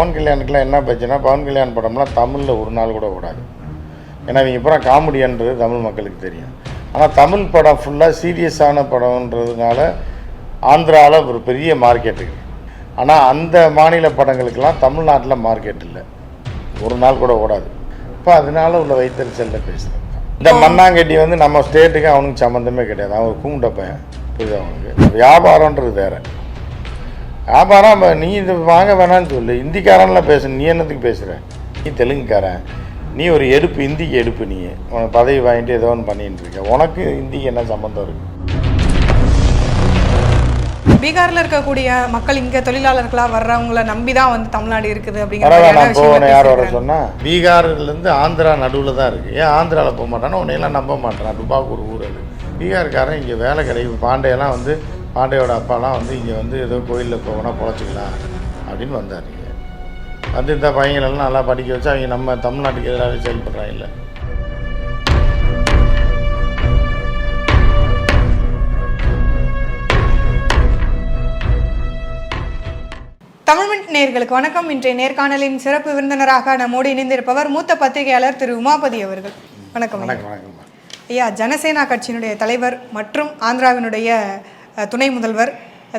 பவன் கல்யாணுக்குலாம் என்ன பிரச்சனை பவன் கல்யாண் படம்லாம் தமிழில் ஒரு நாள் கூட ஓடாது. ஏன்னா இவங்க பூரா காமெடின்றது தமிழ் மக்களுக்கு தெரியும். ஆனால் தமிழ் படம் ஃபுல்லாக சீரியஸான படம்ன்றதுனால ஆந்திராவில் ஒரு பெரிய மார்க்கெட் இருக்குது ஆனால் அந்த மாநில படங்களுக்கெல்லாம் தமிழ்நாட்டில் மார்க்கெட் இல்லை. ஒரு நாள் கூட ஓடாது. இப்போ அதனால உள்ள வைத்தறிச்சலில் பேசுகிறேன் இந்த மண்ணாங்கட்டி வந்து நம்ம ஸ்டேட்டுக்கு அவனுக்கு சம்மந்தமே கிடையாது. அவன் கூண்ட பையன். புரியுது அவனுக்கு வியாபாரன்றது வேற. வியாபாரம் நீ இது வாங்க வேணாம்னு சொல்லு. இந்திக்காரன்லாம் பேசு நீ என்னத்துக்கு பேசுகிற நீ தெலுங்குக்காரன். நீ ஒரு எடுப்பு இந்திக்கு எடுப்பு நீ. உனக்கு பதவி வாங்கிட்டு ஏதோ ஒன்று பண்ணிட்டு இருக்க. உனக்கு இந்திக்கு என்ன சம்மந்தம் இருக்குது பீகார்ல இருக்கக்கூடிய மக்கள் இங்க தொழிலாளர்களா வர்றவங்கள நம்பி தான் வந்து தமிழ்நாடு இருக்குது அப்படிங்கிற நான் போவேன் யார் வர பேசியிருக்காங்க. சொன்னா? பீகார்லேருந்து ஆந்திரா நடுவில் தான் இருக்குது ஏன் ஆந்திராவில் போக மாட்டானா? உன்னையெல்லாம் நம்ப மாட்டான். டுபாக்கு ஒரு ஊர் அது. பீகார்காரன் இங்கே வேலை கிடைக்கும் பாண்டையெல்லாம் வந்து பாண்டையோட அப்பாலாம் வந்து இங்கே வந்து ஏதோ கோயிலில் போகணும் பொழைச்சிக்கலாம் அப்படின்னு வந்தார். இங்கே வந்து இந்த பையங்களெல்லாம் நல்லா படிக்க வச்சு அவங்க நம்ம தமிழ்நாட்டுக்கு எதிராக செயல்படுறாங்க இல்லை. தமிழ்மின் நேயர்களுக்கு வணக்கம். இன்றைய நேர்காணலின் சிறப்பு விருந்தினராக நம்மோடு இணைந்திருப்பவர் மூத்த பத்திரிகையாளர் திரு உமாபதி அவர்கள். வணக்கம் ஐயா. வணக்கம் வணக்கம்மா. ஐயா ஜனசேனா கட்சியினுடைய தலைவர் மற்றும் ஆந்திராவினுடைய துணை முதல்வர்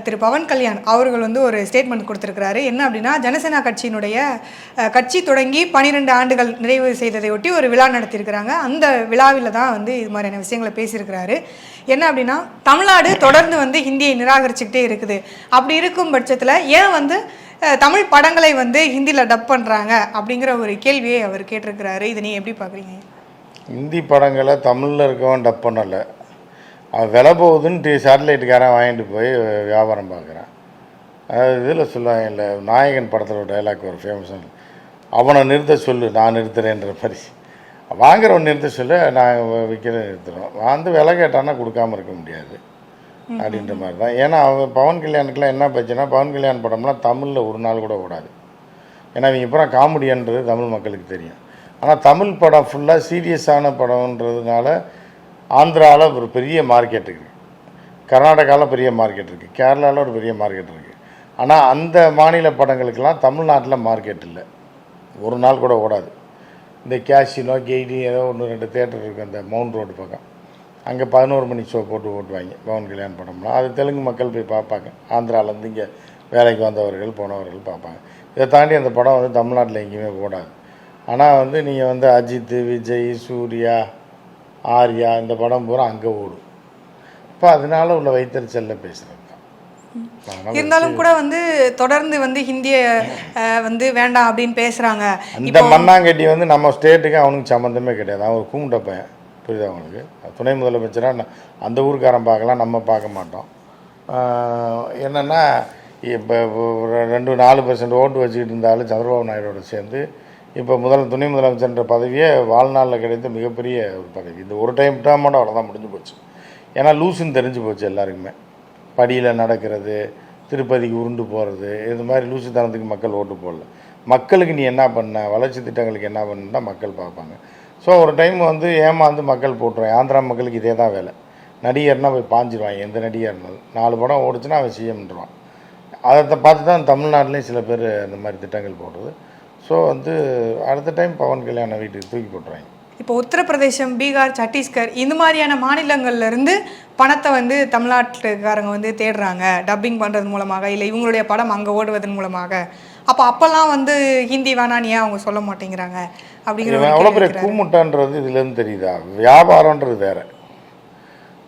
திரு பவன் கல்யாண் அவர்கள் வந்து ஒரு ஸ்டேட்மெண்ட் கொடுத்துருக்கிறாரு. என்ன அப்படின்னா ஜனசேனா கட்சியினுடைய கட்சி தொடங்கி பன்னிரெண்டு ஆண்டுகள் நிறைவு செய்ததையொட்டி ஒரு விழா நடத்தியிருக்கிறாங்க. அந்த விழாவில் தான் வந்து இது மாதிரியான விஷயங்களை பேசியிருக்கிறாரு. என்ன அப்படின்னா தமிழ்நாடு தொடர்ந்து வந்து ஹிந்தியை நிராகரிச்சுக்கிட்டே இருக்குது. அப்படி இருக்கும் பட்சத்தில் ஏன் வந்து தமிழ் படங்களை வந்து ஹிந்தியில் டப் பண்ணுறாங்க அப்படிங்கிற ஒரு கேள்வியை அவர் கேட்டிருக்கிறாரு. இதை நீ எப்படி பார்க்குறீங்க? ஹிந்தி படங்களை தமிழில் இருக்கவன் டப் பண்ணலை. அவன் விலை போகுதுன்னு சேட்டலைட்டுக்காரன் வாங்கிட்டு போய் வியாபாரம் பார்க்குறான். அதாவது இதில் சொல்லுவாங்க இல்லை நாயகன் படத்தில் ஒரு டைலாக் ஒரு ஃபேமஸான அவனை நிறுத்த சொல்லு நான் நிறுத்துறேன்ற மாதிரி. வாங்குறவன் நிறுத்த சொல்லு நான் விற்கிற நிறுத்துகிறோம் வந்து விலை கேட்டான்னா கொடுக்காம இருக்க முடியாது. அப்படின்ற மாதிரி தான். ஏன்னா அவன் பவன் கல்யாணுக்கெலாம் என்ன பிரச்சனை பவன் கல்யாண் படம்லாம் தமிழில் ஒரு நாள் கூட ஓடாது. ஏன்னா இவங்க பூரா காமெடின்றது தமிழ் மக்களுக்கு தெரியும். ஆனால் தமிழ் படம் ஃபுல்லாக சீரியஸான படம்ன்றதுனால ஆந்திராவில் ஒரு பெரிய மார்க்கெட் இருக்குது கர்நாடகாவில் பெரிய மார்க்கெட் இருக்குது கேரளாவில் ஒரு பெரிய மார்க்கெட் இருக்குது ஆனால் அந்த மாநில படங்களுக்கெல்லாம் தமிழ்நாட்டில் மார்க்கெட் இல்லை. ஒரு நாள் கூட ஓடாது. இந்த கேஷினோ கெய்டி ஏதோ ஒன்று ரெண்டு தேட்டர் இருக்குது அந்த மவுண்ட் ரோடு பக்கம். அங்கே பதினோரு மணி ஷோ போட்டு ஓட்டுவாங்க. பவன் கல்யாண் படம்லாம். அது தெலுங்கு மக்கள் போய் பார்ப்பாங்க. ஆந்திராலேருந்து இங்கே வேலைக்கு வந்தவர்கள் போனவர்கள் பார்ப்பாங்க. இதை தாண்டி அந்த படம் வந்து தமிழ்நாட்டில் எங்கேயுமே ஓடாது. ஆனால் வந்து நீங்கள் வந்து அஜித் விஜய் சூர்யா ஆர்யா இந்த படம் பூரா அங்கே ஓடும். இப்போ அதனால உள்ள வைத்தறிச்சலில் பேசுகிறது இருந்தாலும் கூட வந்து தொடர்ந்து வந்து ஹிந்திய வந்து வேண்டாம் அப்படின்னு பேசுறாங்க. அந்த மண்ணாங்கட்டி வந்து நம்ம ஸ்டேட்டுக்கு அவனுக்கு சம்மந்தமே கிடையாது. அவன் ஒரு கூண்ட பையன். புரியுதா அவங்களுக்கு துணை முதலமைச்சராக அந்த ஊருக்காரன் பார்க்கலாம் நம்ம பார்க்க மாட்டோம். என்னன்னா இப்போ ஒரு ரெண்டு நாலு பர்சன்ட் ஓட்டு வச்சுக்கிட்டு இருந்தாலும் சந்திரபாபு நாயுடோட சேர்ந்து இப்போ முதல் துணை முதலமைச்சர்ன்ற பதவியே வாழ்நாளில் கிடைத்த மிகப்பெரிய ஒரு பதவி. இந்த ஒரு டைம் டேர்மோட அவ்வளோதான் முடிஞ்சு போச்சு. ஏன்னா லூசுன்னு தெரிஞ்சு போச்சு எல்லாருக்குமே. படியில் நடக்கிறது திருப்பதிக்கு உருண்டு போகிறது இது மாதிரி லூசுத்தனத்துக்கு மக்கள் ஓட்டு போடல. மக்களுக்கு நீ என்ன பண்ண? வளர்ச்சி திட்டங்களுக்கு என்ன பண்ணா மக்கள் பார்ப்பாங்க. ஸோ ஒரு டைம் வந்து ஏமாந்து மக்கள் போட்டுருவாங்க. ஆந்திரா மக்களுக்கு இதே தான் வேலை. நடிகர்னால் போய் பாஞ்சிடுவான் எந்த நடிகர் இருந்தாலும். நாலு படம் ஓடிச்சுன்னா அவன் சிஎம்ன்றான் அதை பார்த்து தான் தமிழ்நாட்டிலையும் சில பேர் அந்த மாதிரி திட்டங்கள் போடுறது. ஸோ வந்து அடுத்த டைம் பவன் கல்யாணம் வீட்டுக்கு தூக்கி போட்டுருவாங்க. இப்போ உத்தரப்பிரதேசம் பீகார் சத்தீஸ்கர் இந்த மாதிரியான மாநிலங்கள்ல இருந்து பணத்தை வந்து தமிழ்நாட்டுக்காரங்க வந்து தேடுறாங்க. டப்பிங் பண்றது மூலமாக இல்லை இவங்களுடைய படம் அங்கே ஓடுவதன் மூலமாக. அப்போ அப்போல்லாம் வந்து ஹிந்தி வேணான்னு ஏன் அவங்க சொல்ல மாட்டேங்கிறாங்க? அப்படிங்கிற கேள்வி பெரிய. கூமுட்டான்றது இதுலேருந்து தெரியுதா? வியாபாரன்றது வேற.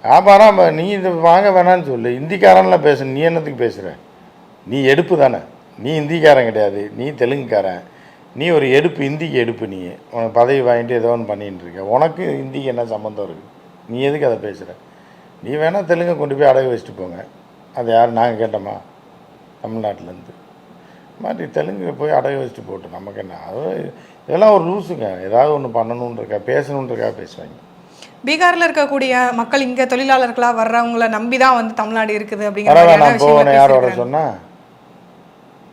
வியாபாரம் நீ இது வாங்க வேணாம்னு சொல்லு. இந்திக்காரன்லாம் பேசு நீ என்னத்துக்கு பேசுகிற நீ எடுப்பு தானே. நீ இந்திக்காரன் கிடையாது. நீ தெலுங்குக்காரன். நீ ஒரு எடுப்பு இந்திக்கு எடுப்பு நீ. உனக்கு பதவி வாங்கிட்டு ஏதோ ஒன்று பண்ணிட்டு இருக்க. உனக்கு இந்திக்கு என்ன சம்மந்தம் இருக்குது நீ எதுக்கு அதை பேசுகிற நீ வேணால் தெலுங்கை கொண்டு போய் அடகு வச்சுட்டு போங்க. அது யார்? நாங்கள் கேட்டோமா? தமிழ்நாட்டிலேருந்து. மாதிரி தெலுங்கு போய் அடகு வச்சுட்டு போட்டு நமக்கு என்ன? அது இதெல்லாம் ஒரு லூஸுங்க ஏதாவது ஒன்று பேசணுன்னு இருக்கா? பேசுவாங்க. பீகார்ல இருக்கக்கூடிய மக்கள் இங்க தொழிலாளர்களா வர்றவங்கள நம்பி தான் வந்து தமிழ்நாடு இருக்குது அப்படிங்கிற நான் போவேன் யார் வர பேசியிருக்காங்க. சொன்னா?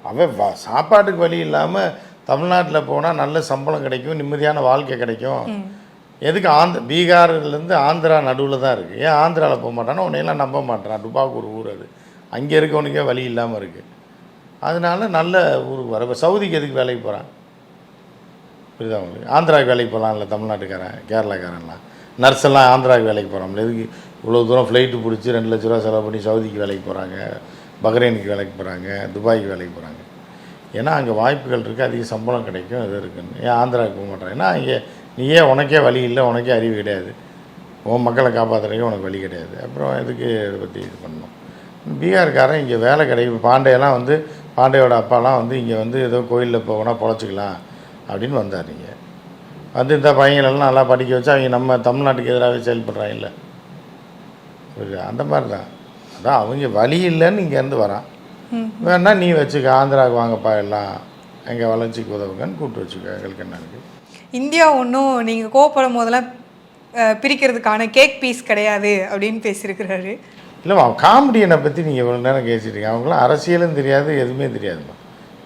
அவன் சாப்பாட்டுக்கு வழி இல்லாமல் தமிழ்நாட்டில் போனால் நல்ல சம்பளம் கிடைக்கும் நிம்மதியான வாழ்க்கை கிடைக்கும். எதுக்கு ஆந்த பீகார்லேருந்து ஆந்திரா நடுவில் தான் இருக்குது ஏன் ஆந்திராவில் போக மாட்டானா? உன்னையெல்லாம் நம்ப மாட்டான் டுபாக்கு ஒரு ஊர் அது. அங்கே இருக்கவனுக்கே வழி இல்லாமல் இருக்குது அதனால நல்ல ஊருக்கு வர இப்போ சவுதிக்கு எதுக்கு வேலைக்கு போகிறான் புரியுதா உங்களுக்கு? ஆந்திராவுக்கு வேலைக்கு போகலாம்ல தமிழ்நாட்டுக்காரன் கேரளாக்காரன்லாம். நர்ஸ் எல்லாம் ஆந்திராவுக்கு வேலைக்கு போகிறாங்களே எதுக்கு? இவ்வளோ தூரம் ஃப்ளைட்டு பிடிச்சி ரெண்டு லட்ச ரூபா செலவு பண்ணி சவுதிக்கு வேலைக்கு போகிறாங்க பஹ்ரைனுக்கு வேலைக்கு போகிறாங்க துபாய்க்கு வேலைக்கு போகிறாங்க ஏன்னா அங்கே வாய்ப்புகள் இருக்குது அதிக சம்பளம் கிடைக்கும் இது இருக்குன்னு. ஏன் ஆந்திராவுக்கு போக மாட்டேன். ஏன்னா இங்கே நீயே உனக்கே வழி இல்லை உனக்கே அறிவு கிடையாது. உன் மக்களை காப்பாற்றுறதுக்கு உனக்கு வழி கிடையாது. அப்புறம் எதுக்கு இதை பற்றி இது பண்ணணும்? பீகார்காரன் இங்கே வேலை கிடைக்கும் பாண்டையெல்லாம் வந்து பாண்டையோட அப்பாலாம் வந்து இங்கே வந்து ஏதோ கோயிலில் போகணும் பொழைச்சிக்கலாம் அப்படின்னு வந்தார் இங்கே. வந்து இந்த பையங்களெல்லாம் நல்லா படிக்க வச்சு அவங்க நம்ம தமிழ்நாட்டுக்கு எதிராகவே செயல்படுறாங்கல்ல. புரியுதா? அந்த மாதிரி தான் அதான் அவங்க வழி இல்லைன்னு இங்கேருந்து வரான். வேணா நீ வச்சுக்க ஆந்திராவுக்கு வாங்கப்பா எல்லாம். எங்கள் வளர்ச்சிக்கு உதவுங்கன்னு கூப்பிட்டு வச்சுக்க எங்களுக்கு என்ன இருக்குது இந்தியா ஒன்றும் நீங்கள் கோவப்படும் போதெல்லாம் பிரிக்கிறதுக்கான கேக் பீஸ் கிடையாது அப்படின்னு பேசியிருக்கிறாரு. இல்லைம்மா காமெடியனை பற்றி நீங்கள் இவ்வளோ நேரம் கேட்டுருக்கீங்க அவங்களாம் அரசியலும் தெரியாது எதுவுமே தெரியாதும்மா.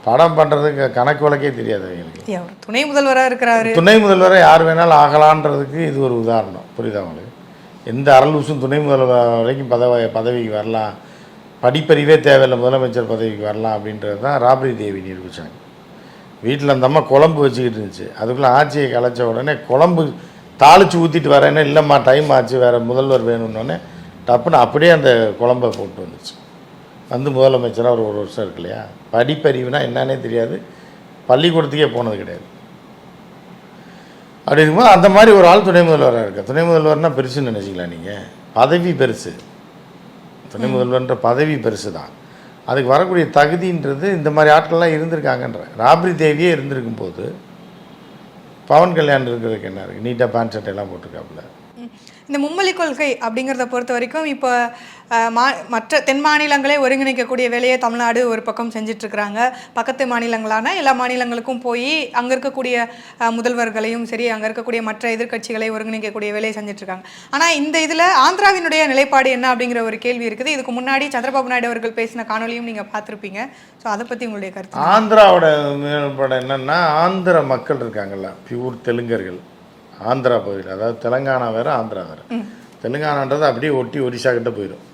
படம் பண்ணுறதுக்கு கணக்கு வழக்கே தெரியாது அவங்களுக்கு. துணை முதல்வராக இருக்கிறாரு. துணை முதல்வரை யார் வேணாலும் ஆகலான்றதுக்கு இது ஒரு உதாரணம். புரியுதா உங்களுக்கு? எந்த அரலூசும் துணை முதல்வர் வரைக்கும் பதவி பதவிக்கு வரலாம். படிப்பறிவே தேவையில்லை. முதலமைச்சர் பதவிக்கு வரலாம் அப்படின்றது தான் ராபரி தேவி நிரூபித்தாங்க வீட்டில் அந்த அம்மா குழம்பு வச்சுக்கிட்டு இருந்துச்சு. அதுக்குள்ளே ஆட்சியை கலைச்ச உடனே குழம்பு தாளித்து ஊற்றிட்டு வரேன்னா இல்லைம்மா டைம் ஆச்சு வேறு முதல்வர் வேணும்னோடனே டப்புன்னு அப்படியே அந்த குழம்பை போட்டு வந்துச்சு. வந்து முதலமைச்சராக ஒரு ஒரு வருஷம் இருக்கு இல்லையா? படிப்பறிவுனா என்னன்னே தெரியாது. பள்ளிக்கூடத்துக்கே போனது கிடையாது. அப்படி இருக்கும்போது அந்த மாதிரி ஒரு ஆள் துணை முதல்வராக இருக்க துணை முதல்வர்னா பெருசுன்னு நினச்சிக்கலாம் நீங்கள் பதவி பெருசு. துணை முதல்வர்ன்ற பதவி பெருசு தான் அதுக்கு வரக்கூடிய தகுதின்றது இந்த மாதிரி ஆட்கள்லாம் இருந்திருக்காங்கன்ற. ராப்ரி தேவியே இருந்திருக்கும் போது பவன் கல்யாண் இருக்கிறதுக்கு என்ன இருக்குது நீட்டாக பேண்ட் ஷர்ட் எல்லாம் போட்டிருக்காப்புல. இந்த மும்மொழி கொள்கை அப்படிங்கிறத பொறுத்த வரைக்கும் இப்போ மா மற்ற தென் மாநிலங்களே ஒருங்கிணைக்கக்கூடிய வேலையை தமிழ்நாடு ஒரு பக்கம் செஞ்சிட்ருக்கிறாங்க. பக்கத்து மாநிலங்களான எல்லா மாநிலங்களுக்கும் போய் அங்கே இருக்கக்கூடிய முதல்வர்களையும் சரி அங்கே இருக்கக்கூடிய மற்ற எதிர்க்கட்சிகளை ஒருங்கிணைக்கக்கூடிய வேலையை செஞ்சிட்ருக்காங்க. ஆனால் இந்த இதில் ஆந்திராவினுடைய நிலைப்பாடு என்ன அப்படிங்கிற ஒரு கேள்வி இருக்குது. இதுக்கு முன்னாடி சந்திரபாபு நாயுடு அவர்கள் பேசின காணொலியும் நீங்கள் பார்த்துருப்பீங்க. ஸோ அதை பற்றி உங்களுடைய கருத்து ஆந்திராவோட நிலைப்பாடு என்னென்னா ஆந்திர மக்கள் இருக்காங்கல்ல பியூர் தெலுங்கர்கள். ஆந்திரா பகுதியில். அதாவது தெலுங்கானா வேறு ஆந்திரா வேறு. தெலுங்கானான்றது அப்படியே ஒட்டி ஒடிஷா கிட்ட போயிடும்.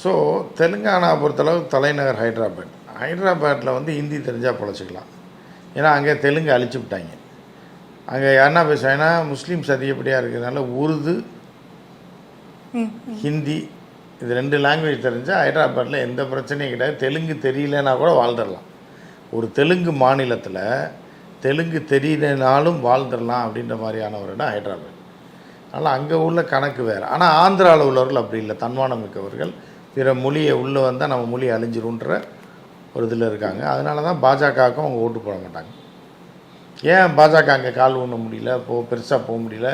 ஸோ தெலுங்கானா பொறுத்தளவு தலைநகர் ஹைதராபாத். ஹைதராபாத்தில் வந்து ஹிந்தி தெரிஞ்சால் பொழைச்சிக்கலாம். ஏன்னா அங்கே தெலுங்கு அழிச்சு விட்டாங்க. அங்கே என்ன பேசுவாங்கன்னா முஸ்லீம்ஸ் அதிகப்படியாக இருக்கிறதுனால உருது ஹிந்தி இது ரெண்டு லாங்குவேஜ் தெரிஞ்சால் ஹைதராபாத்தில் எந்த பிரச்சனையும் கிடையாது. தெலுங்கு தெரியலனா கூட வாழ்ந்துடலாம். ஒரு தெலுங்கு மாநிலத்தில் தெலுங்கு தெரியலனாலும் வாழ்ந்துடலாம் அப்படின்ற மாதிரியான ஒரு இடம் ஹைதராபாத். அதனால் அங்கே உள்ள கணக்கு வேறு. ஆனால் ஆந்திராவில் உள்ளவர்கள் அப்படி இல்லை. தன்மானம் மிக்கவர்கள். பிற மொழியை உள்ளே வந்தால் நம்ம மொழி அழிஞ்சிருன்ற ஒரு இதில் இருக்காங்க. அதனால தான் பாஜகவுக்கும் அவங்க ஓட்டு போட மாட்டாங்க. ஏன் பாஜக அங்கே கால் ஊன முடியல? போ பெருசாக போக முடியல.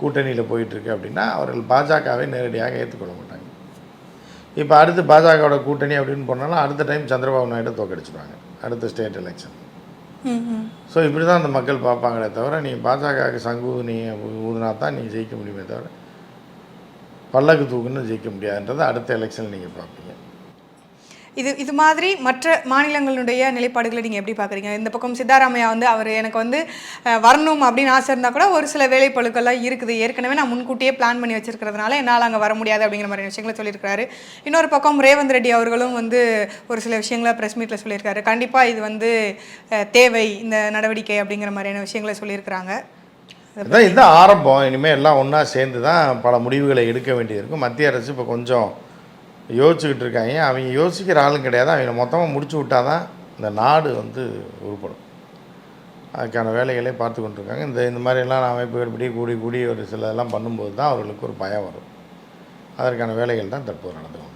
கூட்டணியில் போயிட்டுருக்கு அப்படின்னா அவர்கள் பாஜகவை நேரடியாக ஏற்றுக்கொள்ள மாட்டாங்க. இப்போ அடுத்து பாஜகவோட கூட்டணி அப்படின்னு போனாலும் அடுத்த டைம் சந்திரபாபு நாயுடு தோக்கடிச்சிடுவாங்க அடுத்த ஸ்டேட் எலெக்ஷன் ஸோ இப்படி தான் அந்த மக்கள் பார்ப்பாங்களே தவிர நீ பாஜகவுக்கு சங்கு நீ ஊதுனா தான் நீங்கள் ஜெயிக்க முடியுமே தவிர பல்லக்கு தூக்குன்னு ஜெயிக்க முடியாதுன்றதை அடுத்த எலெக்ஷன் நீங்கள் பார்ப்பீங்க. இது இது மாதிரி மற்ற மாநிலங்களுடைய நிலைப்பாடுகளை நீங்கள் எப்படி பார்க்குறீங்க இந்த பக்கம் சித்தாராமையா வந்து அவர் எனக்கு வந்து வரணும் அப்படின்னு ஆசை இருந்தால் கூட ஒரு சில வேலைப்பழுக்கெல்லாம் இருக்குது. ஏற்கனவே நான் முன்கூட்டியே பிளான் பண்ணி வச்சிருக்கிறதுனால என்னால் அங்கே வர முடியாது அப்படிங்கிற மாதிரி விஷயங்களை சொல்லியிருக்காரு இன்னொரு பக்கம் ரேவந்த் ரெட்டி அவர்களும் வந்து ஒரு சில விஷயங்களை ப்ரெஸ் மீட்டில் சொல்லியிருக்காரு. கண்டிப்பாக இது வந்து தேவை இந்த நடவடிக்கை அப்படிங்கிற மாதிரியான விஷயங்களை சொல்லியிருக்கிறாங்க. இதுதான் ஆரம்பம். இனிமேல் எல்லாம் ஒன்றா சேர்ந்து தான் பல முடிவுகளை எடுக்க வேண்டியது இருக்கும் மத்திய அரசு இப்போ கொஞ்சம் யோசிச்சுக்கிட்டு இருக்காங்க. அவங்க யோசிக்கிற ஆளும் கிடையாது. அவங்க மொத்தமாக முடிச்சு விட்டால் தான் இந்த நாடு வந்து உருப்படும். அதுக்கான வேலைகளை பார்த்து கொண்டிருக்காங்க. இந்த இந்த மாதிரியெல்லாம் அமைப்புகள் இப்படி கூடி கூடி ஒரு சில இதெல்லாம் பண்ணும்போது தான் அவர்களுக்கு ஒரு பயம் வரும். அதற்கான வேலைகள் தான் தற்போது நடந்து கொண்டு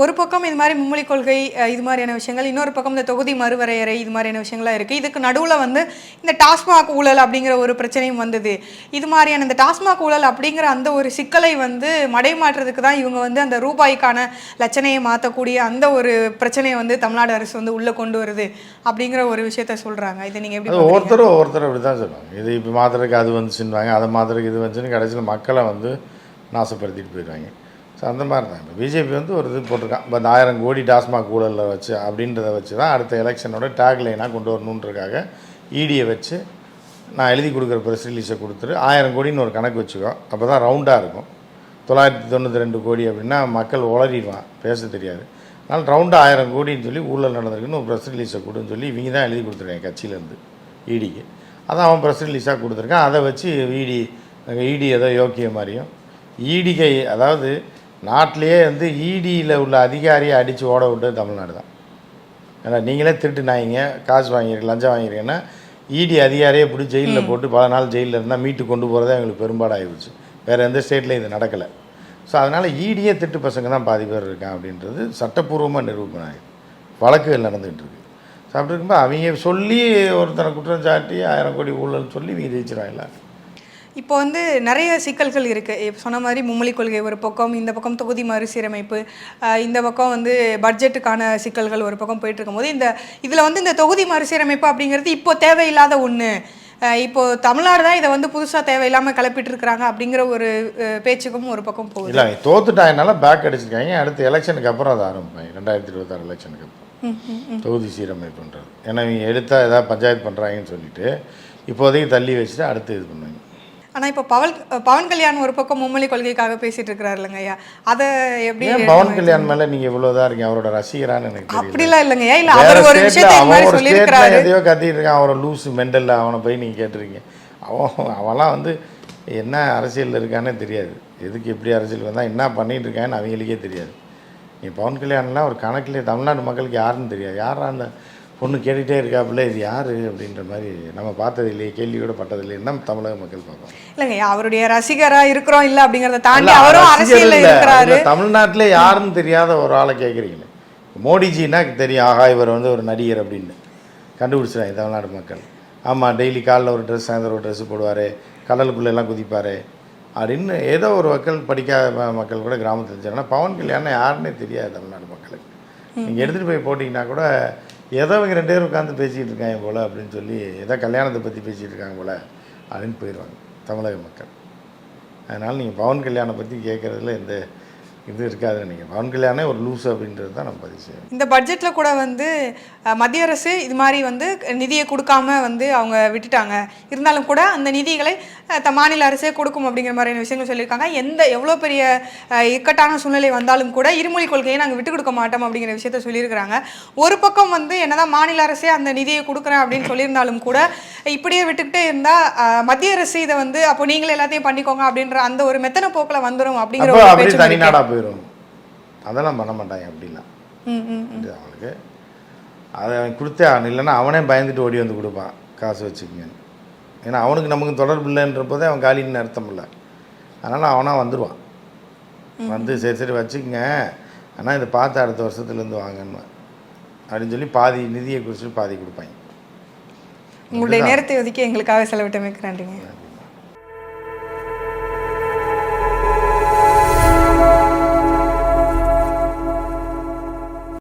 ஒரு பக்கம் இது மாதிரி மும்மொழி கொள்கை இது மாதிரியான விஷயங்கள் இன்னொரு பக்கம் இந்த தொகுதி மறுவரையறை இது மாதிரியான விஷயங்கள்லாம் இருக்குது இதுக்கு நடுவில் வந்து இந்த டாஸ்மாக் ஊழல் அப்படிங்கிற ஒரு பிரச்சனையும் வந்தது. இது மாதிரியான இந்த டாஸ்மாக் ஊழல் அப்படிங்கிற அந்த ஒரு சிக்கலை வந்து மடைமாற்றுறதுக்கு தான் இவங்க வந்து அந்த ரூபாய்க்கான லட்சணையை மாற்றக்கூடிய அந்த ஒரு பிரச்சனையை வந்து தமிழ்நாடு அரசு வந்து உள்ளே கொண்டு வருது அப்படிங்கிற ஒரு விஷயத்த சொல்கிறாங்க இதை நீங்கள் எப்படி? ஒவ்வொருத்தரும் ஒவ்வொருத்தர் அப்படி தான் சொல்லுவாங்க. இது இப்போ மாத்திரைக்கு அது வந்துச்சுன்னுவாங்க அதை மாத்திரைக்கு இது வந்துச்சுன்னு கடைசியில் மக்களை வந்து நாசப்படுத்திட்டு போயிடுவாங்க. ஸோ அந்த மாதிரி தான் இப்போ பிஜேபி வந்து ஒரு இது போட்டிருக்கான். இப்போ இந்த ஆயிரம் கோடி டாஸ்மாக் ஊழலில் வச்சு அப்படின்றத வச்சு தான் அடுத்த எலெக்ஷனோட டேக் லைனாக கொண்டு வரணுன்றக்காக இடியை வச்சு நான் எழுதி கொடுக்குற ப்ரெஸ் ரிலீஸை கொடுத்துட்டு ஆயிரம் கோடின்னு ஒரு கணக்கு வச்சுக்கோ. அப்போ தான் ரவுண்டாக இருக்கும். தொள்ளாயிரத்தி தொண்ணூற்றி ரெண்டு கோடி அப்படின்னா மக்கள் உளறிடுவான். பேச தெரியாது. அதனால் ரவுண்டாக ஆயிரம் கோடின்னு சொல்லி ஊழல் நடந்திருக்குன்னு ஒரு ப்ரெஸ் ரிலீஸை கொடுன்னு சொல்லி இவங்க தான் எழுதி கொடுத்துருக்கேன் கட்சியிலேருந்து இடிக்கு அதான் அவன் ப்ரெஸ் ரிலீஸாக கொடுத்துருக்கான். அதை வச்சு இடி இடி ஏதோ யோக்கிய மாதிரியும். ஈடிகை அதாவது நாட்டிலேயே வந்து ஈடியில் உள்ள அதிகாரியை அடித்து ஓட விட்டது தமிழ்நாடு தான். ஏன்னா நீங்களே திருட்டு நாயிங்க காசு வாங்கியிருக்க லஞ்சம் வாங்கியிருக்கீங்கன்னா இடி அதிகாரியை பிடிச்சி ஜெயிலில் போட்டு பல நாள் ஜெயிலில் இருந்தால் மீட்டு கொண்டு போகிறதே எங்களுக்கு பெரும்பாடாகிடுச்சு வேறு எந்த ஸ்டேட்லையும் இது நடக்கலை. ஸோ அதனால் ஈடியே திட்டு பசங்க தான் பாதி பேர் இருக்கான் அப்படின்றது சட்டப்பூர்வமாக நிரூபணம் ஆகிடுது வழக்குகள் நடந்துகிட்டு இருக்கு. ஸோ அப்படி இருக்கும்போது அவங்க சொல்லி ஒருத்தனை குற்றம் சாட்டி ஆயிரம் கோடி ஊழல் சொல்லி இவங்க ஜெயிச்சிடாங்கல்ல இப்போ வந்து நிறைய சிக்கல்கள் இருக்குது இப்போ சொன்ன மாதிரி மும்மொழி கொள்கை ஒரு பக்கம் இந்த பக்கம் தொகுதி மறுசீரமைப்பு இந்த பக்கம் வந்து பட்ஜெட்டுக்கான சிக்கல்கள் ஒரு பக்கம் போயிட்டு இருக்கும்போது இந்த இதில் வந்து இந்த தொகுதி மறுசீரமைப்பு அப்படிங்கிறது இப்போ தேவையில்லாத ஒன்று இப்போ தமிழ்நாடு தான் இதை வந்து புதுசாக தேவையில்லாமல் கிளப்பிட்டு இருக்கிறாங்க அப்படிங்கிற ஒரு பேச்சுக்கும் ஒரு பக்கம் போகுது. இல்லை தோத்துட்டாங்கனால பேக் அடிச்சிருக்காங்க. அடுத்த எலெக்ஷனுக்கு அப்புறம் அதை ஆரம்பிப்பாங்க. ரெண்டாயிரத்தி இருபத்தாறு எலெக்ஷனுக்கு அப்புறம். தொகுதி சீரமைப்புன்றது. ஏன்னா இவங்க எடுத்தால் ஏதாவது பஞ்சாயத்து பண்ணுறாங்கன்னு சொல்லிட்டு இப்போதைக்கு தள்ளி வச்சுட்டு அடுத்து இது பண்ணுவாங்க. ஆனால் இப்போ பவன் பவன் கல்யாண் ஒரு பக்கம் மும்மொழி கொள்கைக்காக பேசிட்டு இருக்கிறாரு இல்லைங்க ஐயா. அதை எப்படி பவன் கல்யாண் மேலே நீங்கள் இவ்வளோ தான் இருக்கீங்க? அவரோட ரசிகரான்னு எனக்கு அப்படிலாம் இல்லைங்க ஐயா. இல்லை அவர் ஒரு விஷயத்தை மாதிரி சொல்லியிருக்கிறாரு. எதையோ கத்திட்டு இருக்கான். அவரை லூஸ் மெண்டல் அவனை போய் நீங்கள் கேட்டிருக்கீங்க. அவன் அவன்லாம் வந்து என்ன அரசியலில் இருக்கானே தெரியாது. எதுக்கு எப்படி அரசியல் வந்தால் என்ன பண்ணிட்டு இருக்கான்னு அவங்களுக்கே தெரியாது. நீ பவன் கல்யாண்லாம் ஒரு கணக்கிலே தமிழ்நாடு மக்களுக்கு யாருன்னு தெரியாது. யாரா அந்த பொண்ணு கேட்டுகிட்டே இருக்காப்புல இது யார் அப்படின்ற மாதிரி நம்ம பார்த்தது இல்லையே கேள்வி கூட பட்டது இல்லைன்னு தான் தமிழக மக்கள் பார்ப்பாங்க இல்லைங்க அவருடைய ரசிகரா இருக்கிறோம் இல்ல அப்படிங்கறத தாண்டி அவரும் இல்ல. இருக்கிறாரு. தமிழ்நாட்டிலே யாருன்னு தெரியாத ஒரு ஆளை கேட்குறீங்களே மோடிஜின்னா தெரியும் ஆகா இவர் வந்து ஒரு நடிகர் அப்படின்னு. கண்டுபிடிச்சிடாங்க தமிழ்நாடு மக்கள். ஆமாம் டெய்லி காலைல ஒரு ட்ரெஸ் சாயந்தரம் ஒரு ட்ரெஸ் போடுவார் கடலுக்குள்ள எல்லாம் குதிப்பார் அப்படின்னு ஏதோ ஒரு மக்கள் படிக்காத மக்கள் கூட கிராமத்தில் இருந்துச்சாங்கன்னா பவன் கல்யாணம் யாருன்னே தெரியாது தமிழ்நாடு மக்களுக்கு. நீங்கள் எடுத்துகிட்டு போய் போட்டிங்கன்னா கூட ஏதோ இவங்க ரெண்டு பேரும் உட்காந்து பேசிகிட்டு இருக்காங்க போல் அப்படின்னு சொல்லி ஏதோ கல்யாணத்தை பற்றி பேசிகிட்டு இருக்காங்க போல் அப்படின்னு போயிடுவாங்க தமிழக மக்கள். அதனால் நீங்கள் பவன் கல்யாணம் பற்றி கேட்குறதுல எந்த இது இருக்காது. நீங்கள் பவன் கல்யாணே ஒரு லூஸ் அப்படின்றது தான் நம்ம பதிவு செய்யணும். இந்த பட்ஜெட்ல கூட வந்து மத்திய அரசு இது மாதிரி வந்து நிதியை கொடுக்காம வந்து அவங்க விட்டுட்டாங்க. இருந்தாலும் கூட அந்த நிதிகளை த- மாநில அரசே கொடுக்கும் அப்படிங்கிற மாதிரியான விஷயங்கள் சொல்லியிருக்காங்க. எந்த எவ்வளோ பெரிய இக்கட்டான சூழ்நிலை வந்தாலும் கூட இருமொழி கொள்கையை நாங்கள் விட்டு கொடுக்க மாட்டோம் அப்படிங்கிற விஷயத்த சொல்லியிருக்கிறாங்க. ஒரு பக்கம் வந்து என்னதான் மாநில அரசே அந்த நிதியை கொடுக்குறேன் அப்படின்னு சொல்லியிருந்தாலும் கூட இப்படியே விட்டுக்கிட்டே இருந்தால் மத்திய அரசு இதை வந்து அப்போ நீங்களே எல்லாத்தையும் பண்ணிக்கோங்க அப்படின்ற அந்த ஒரு மெத்தன போக்கில் வந்துடும் அப்படிங்கிற அப்போ ஒரு போயிடும் அதெல்லாம் பண்ண மாட்டாங்க அப்படிலாம். அவனுக்கு. அதை அவன் கொடுத்தே ஆகணும். இல்லைன்னா அவனே பயந்துட்டு ஓடி வந்து கொடுப்பான். காசு வச்சுக்கங்கன்னு. ஏன்னா அவனுக்கு நமக்கு தொடர்பு இல்லைன்றப்போதே அவன் காலின்னு அர்த்தம் இல்லை. அதனால் அவனாக வந்துடுவான் வந்து சரி சரி வச்சுக்கங்க. ஆனால் இதை பார்த்து அடுத்த வருஷத்துலேருந்து வாங்கன்னு. அப்படின்னு சொல்லி பாதி நிதியை குறித்து பாதி கொடுப்பாங்க. உங்களுடைய நேரத்தை ஒதுக்கி எங்களுக்காக செலவிட்டமைக்கு நன்றிங்க.